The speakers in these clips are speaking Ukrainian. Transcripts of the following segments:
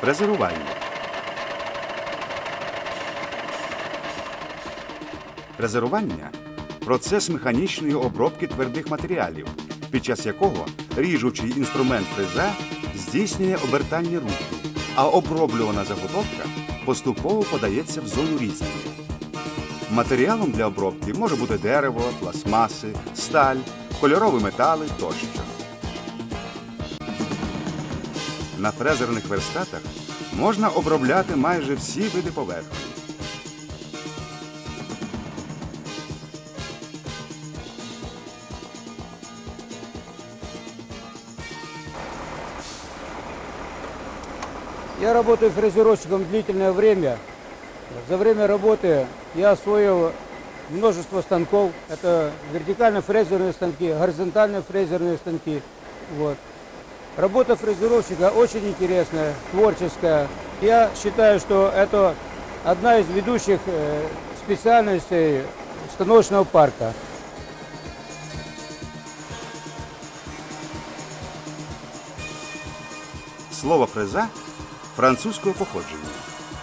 Фрезерування. Фрезерування процес механічної обробки твердих матеріалів, під час якого ріжучий інструмент фреза здійснює обертання руху, а оброблювана заготовка поступово подається в зону різання. Матеріалом для обробки може бути дерево, пластмаси, сталь, кольорові метали тощо. На фрезерних верстатах можна обробляти майже всі види поверхні. Я работаю фрезеровщиком длительное время. За время работы я освоил множество станков. Это вертикально-фрезерные станки, горизонтально фрезерные станки. Вот. Работа фрезеровщика очень интересная, творческая. Я считаю, что это одна из ведущих э, специальностей станочного парка. Слово фреза французького походження.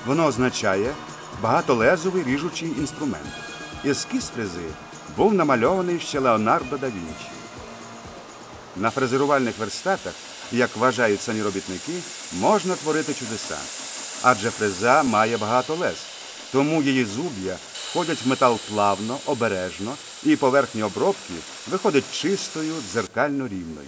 Воно означає багатолезовий ріжучий інструмент. Ескіз фрези був намальований ще Леонардо да Вінчі. На фрезерувальних верстатах, як вважають самі робітники, можна творити чудеса. Адже фреза має багато лез, тому її зуб'я входять в метал плавно, обережно, і поверхня обробки виходить чистою, дзеркально рівною.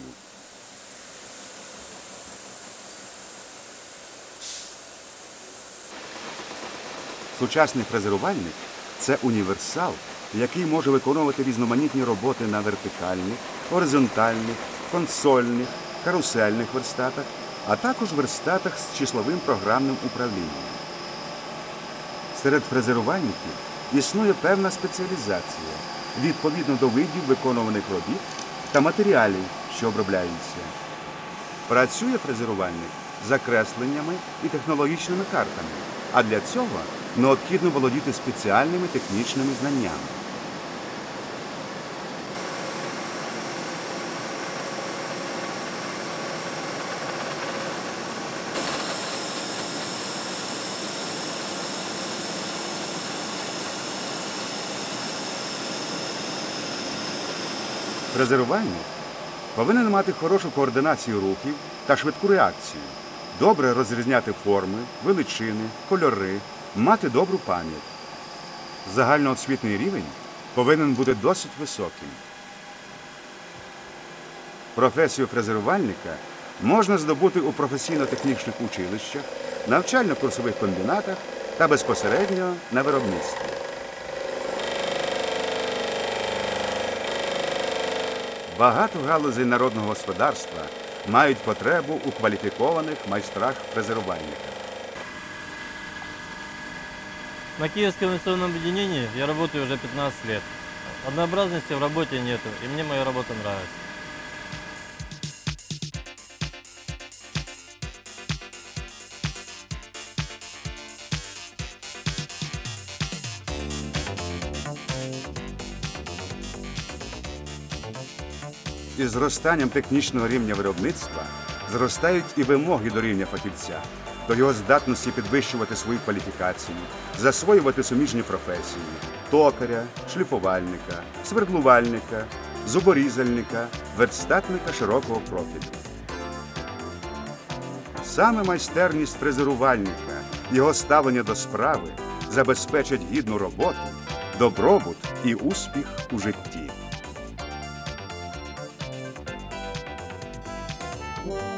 Сучасний фрезерувальник це універсал, який може виконувати різноманітні роботи на вертикальних, горизонтальних, консольних, карусельних верстатах, а також верстатах з числовим програмним управлінням. Серед фрезерувальників існує певна спеціалізація відповідно до видів виконуваних робіт та матеріалів, що обробляються. Працює фрезерувальник за кресленнями і технологічними картами, а для цього необхідно володіти спеціальними технічними знаннями. Фрезерувальник повинен мати хорошу координацію рухів та швидку реакцію, добре розрізняти форми, величини, кольори, мати добру пам'ять. Загальноосвітний рівень повинен бути досить високим. Професію фрезерувальника можна здобути у професійно-технічних училищах, навчально-курсових комбінатах та безпосередньо на виробництві. Багато галузей народного господарства мають потребу у кваліфікованих майстрах фрезерувальника. На Киевском инвестиционном объединении я работаю уже 15 лет. Однообразности в работе нету, и мне моя работа нравится. Із зростанням технічного рівня виробництва зростають і вимоги до рівня фахівця, до його здатності підвищувати свою кваліфікацію, засвоювати суміжні професії токаря, шліфувальника, свердлувальника, зуборізальника, верстатника широкого профілю. Саме майстерність фрезерувальника, його ставлення до справи забезпечать гідну роботу, добробут і успіх у житті. Bye.